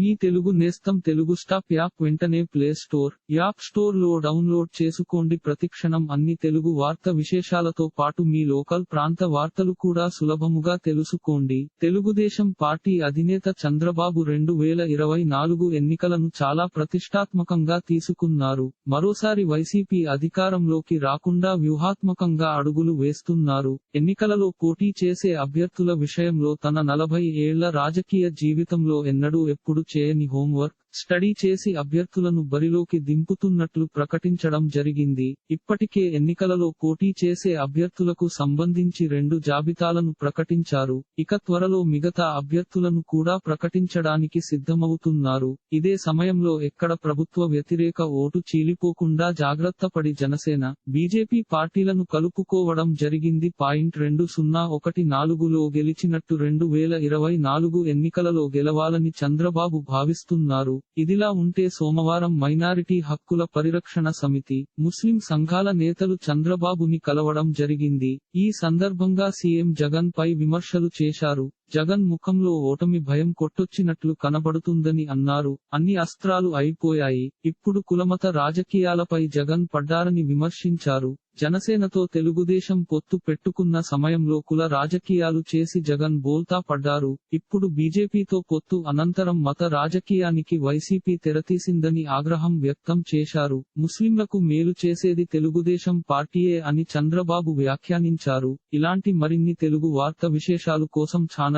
మీ తెలుగు నేస్తం Telugu stop app వెంటనే play store app స్టోర్లో డౌన్లోడ్ చేసుకోండి. ప్రతిక్షణం అన్ని తెలుగు వార్త విశేషాలతో పాటు మీ లోకల్ ప్రాంత వార్తలు కూడా సులభముగా తెలుసుకోండి. తెలుగుదేశం పార్టీ అధినేత చంద్రబాబు రెండు వేల ఇరవై నాలుగు ఎన్నికలను చాలా ప్రతిష్టాత్మకంగా తీసుకున్నారు. మరోసారి వైసీపీ అధికారంలోకి రాకుండా వ్యూహాత్మకంగా అడుగులు వేస్తున్నారు. ఎన్నికలలో పోటీ చేసే అభ్యర్థుల విషయంలో తన నలభై ఏళ్ళ రాజకీయ జీవితంలో ఎన్నడూ ఎప్పుడు చేయని హోంవర్క్ స్టడీ చేసి అభ్యర్థులను బరిలోకి దింపుతున్నట్లు ప్రకటించడం జరిగింది. ఇప్పటికే ఎన్నికలలో పోటీ చేసే అభ్యర్థులకు సంబంధించి రెండు జాబితాలను ప్రకటించారు. ఇక త్వరలో మిగతా అభ్యర్థులను కూడా ప్రకటించడానికి సిద్ధమవుతున్నారు. ఇదే సమయంలో ఎక్కడ ప్రభుత్వ వ్యతిరేక ఓటు చీలిపోకుండా జాగ్రత్త పడి జనసేన బీజేపీ పార్టీలను కలుపుకోవడం జరిగింది. పాయింట్ రెండు సున్నా ఒకటి నాలుగులో గెలిచినట్టు రెండు వేల ఇరవై నాలుగు ఎన్నికలలో గెలవాలని చంద్రబాబు భావిస్తున్నారు. ఇదిలా ఉంటే సోమవారం మైనారిటీ హక్కుల పరిరక్షణ సమితి ముస్లిం సంఘాల నేతలు చంద్రబాబుని కలవడం జరిగింది. ఈ సందర్భంగా సీఎం జగన్ పై విమర్శలు చేశారు. జగన్ ముఖంలో ఓటమి భయం కొట్టొచ్చినట్లు కనబడుతుందని అన్నారు. అన్ని అస్త్రాలు అయిపోయాయి. ఇప్పుడు కులమత రాజకీయాలపై జగన్ పడ్డారని విమర్శించారు. జనసేనతో తెలుగుదేశం పొత్తు పెట్టుకున్న సమయంలో కుల రాజకీయాలు చేసి జగన్ బోల్తా పడ్డారు. ఇప్పుడు బీజేపీతో పొత్తు అనంతరం మత రాజకీయానికి వైసీపీ తెరతీసిందని ఆగ్రహం వ్యక్తం చేశారు. ముస్లింలకు మేలు చేసేది తెలుగుదేశం పార్టీయే అని చంద్రబాబు వ్యాఖ్యానించారు. ఇలాంటి మరిన్ని తెలుగు వార్త విశేషాలు కోసం ఛానల్